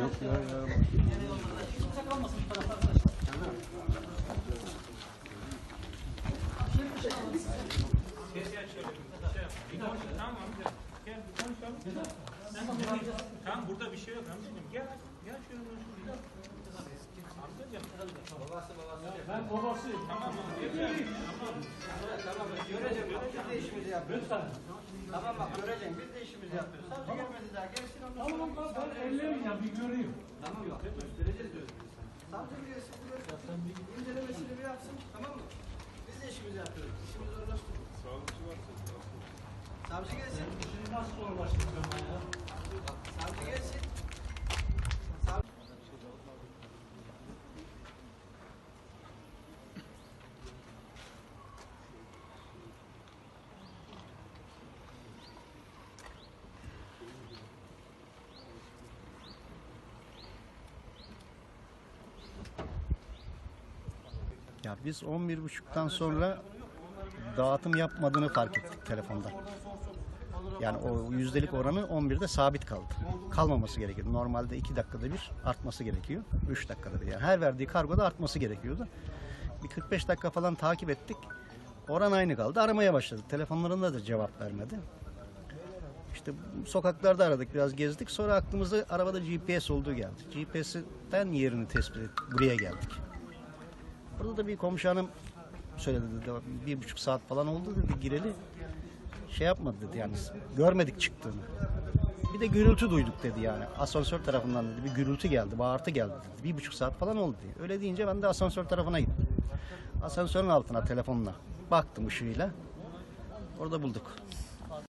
Yok ya ya. Tamam burada bir şey yok amcacığım. Gel. Gel şöyle konuşalım. Amcacığım. Ben babasıyım. Tamam mı? Tamam göreceğim bak Tamam bak göreceğim biz de işimizi yapıyoruz. Savcı gelmedi daha gelsin sonra. Tamam bak ben ellerim ya bir göreyim. Tamam bak göstereceğiz diyoruz biz sana. Savcı bir gelsin buraya. İncelemesini bir yapsın tamam mı? Biz de işimizi yapıyoruz. İşimizi zorlaştırdık. Savcı varsa Savcı gelsin. Şimdi nasıl uğraştıracağım ben ya? Savcı gelsin. Ya biz 11.30'dan sonra dağıtım yapmadığını fark ettik telefonda. Yani o yüzdelik oranı 11'de sabit kaldı. Kalmaması gerekiyordu. Normalde 2 dakikada bir artması gerekiyor. 3 dakikada bir. Yani her verdiği kargoda artması gerekiyordu. Bir 45 dakika falan takip ettik. Oran aynı kaldı. Aramaya başladık. Telefonlarında da cevap vermedi. İşte sokaklarda aradık, biraz gezdik. Sonra aklımıza arabada GPS olduğu geldi. GPS'ten yerini tespit ettik. Buraya geldik. Burada da bir komşu hanım söyledi dedi. Bir buçuk saat falan oldu dedi gireli. Şey yapmadı dedi yani görmedik çıktığını. Bir de gürültü duyduk dedi yani. Asansör tarafından dedi bir gürültü geldi, bağırtı geldi dedi. Bir buçuk saat falan oldu diye. Öyle deyince ben de asansör tarafına gittim. Asansörün altına telefonla baktım ışığıyla. Orada bulduk.